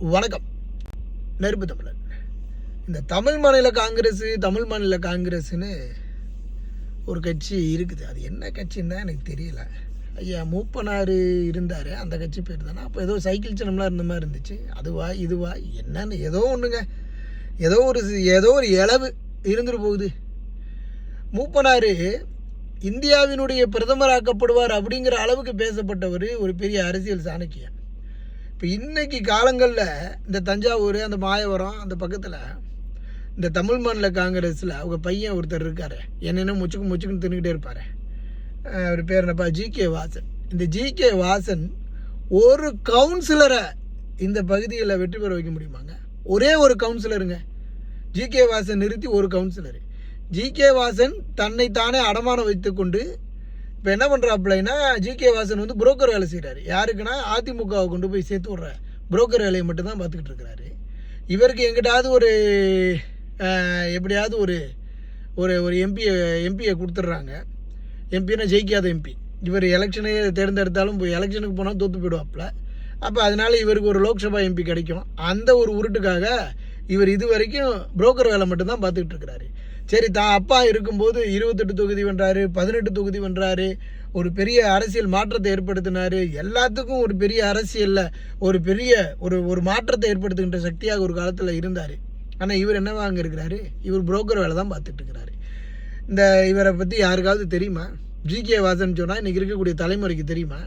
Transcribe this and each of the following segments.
வணக்கம். நெருப்பு தமிழன் இந்த தமிழ் மாநில காங்கிரஸ் தமிழ் மாநில காங்கிரஸ்னு ஒரு கட்சி இருக்குது. அது என்ன கட்சின்னு தான் எனக்கு தெரியல. ஐயா மூப்பனார் இருந்தார். அந்த கட்சி பேர் தானே. அப்போ ஏதோ சைக்கிள் சின்னம்லாம் இருந்த மாதிரி இருந்துச்சு. அதுவா இதுவா என்னன்னு ஏதோ ஒன்றுங்க ஏதோ ஒரு ஏதோ ஒரு இளவு இருந்துட்டு போகுது. மூப்பனார் இந்தியாவினுடைய பிரதமராக்கப்படுவார் அப்படிங்கிற அளவுக்கு பேசப்பட்டவர் ஒரு பெரிய அரசியல் சாணக்கியம் இப்போ இன்றைக்கி காலங்களில் இந்த தஞ்சாவூர் அந்த மாயவரம் அந்த பக்கத்தில் இந்த தமிழ் மாநில காங்கிரஸில் அவங்க பையன் ஒருத்தர் இருக்கார். என்னென்ன முச்சுக்கு முச்சுக்குன்னு தின்னுக்கிட்டே இருப்பார். அவர் பேர் என்னப்பா? G K Vasan. இந்த ஜி கே வாசன் ஒரு கவுன்சிலரை இந்த பகுதியில் வெற்றி பெற வைக்க முடியுமாங்க? ஒரே ஒரு கவுன்சிலருங்க ஜி கே வாசன் நிறுத்தி ஒரு கவுன்சிலர் ஜி கே வாசன் தன்னை தானே அடமானம் வைத்துக்கொண்டு இப்போ என்ன பண்ணுறாப்புலன்னா ஜி கே வாசன் வந்து புரோக்கர் வேலை செய்கிறாரு யாருக்குன்னா அதிமுகவை கொண்டு போய் சேர்த்து விட்ற புரோக்கர் வேலையை மட்டும்தான் பார்த்துக்கிட்டு இருக்கிறாரு. இவருக்கு எங்கிட்டாவது ஒரு எப்படியாவது ஒரு ஒரு ஒரு எம்பியை எம்பியை கொடுத்துட்றாங்க. எம்பினா ஜெயிக்காத எம்பி இவர் எலெக்ஷனே தேர்ந்தெடுத்தாலும் போய் எலெக்ஷனுக்கு போனால் தோற்று போயிடுவாப்புல. அப்போ அதனால் இவருக்கு ஒரு லோக்சபா எம்பி கிடைக்கும். அந்த ஒரு உருட்டுக்காக இவர் இது வரைக்கும் புரோக்கர் வேலை மட்டும்தான் பார்த்துக்கிட்டு இருக்கிறாரு. சரி தான் அப்பா இருக்கும்போது இருபத்தெட்டு தொகுதி வென்றாரு பதினெட்டு தொகுதி வென்றாரு. ஒரு பெரிய அரசியல் மாற்றத்தை ஏற்படுத்தினாரு. எல்லாத்துக்கும் ஒரு பெரிய அரசியலில் ஒரு பெரிய ஒரு ஒரு மாற்றத்தை ஏற்படுத்துகின்ற சக்தியாக ஒரு காலத்தில் இருந்தார். ஆனால் இவர் என்னவா அங்கே இருக்கிறாரு? இவர் புரோக்கர் வேலை தான் பார்த்துட்டு இருக்கிறாரு. இந்த இவரை பற்றி யாருக்காவது தெரியுமா? ஜிகே வாசன் சொன்னால் இன்றைக்கி இருக்கக்கூடிய தலைமுறைக்கு தெரியுமா?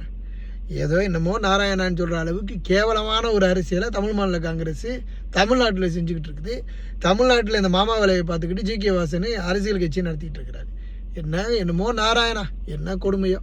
ஏதோ என்னமோ நாராயணான்னு சொல்கிற அளவுக்கு கேவலமான ஒரு அரசியலை தமிழ் மாநில காங்கிரஸ் தமிழ்நாட்டில் செஞ்சுக்கிட்டு இருக்குது. தமிழ்நாட்டில் இந்த மாமா வேலையை பார்த்துக்கிட்டு ஜி கே வாசன் அரசியல் கட்சி நடத்திக்கிட்டு இருக்கிறாரு. என்ன என்னமோ நாராயணா என்ன கொடுமையோ.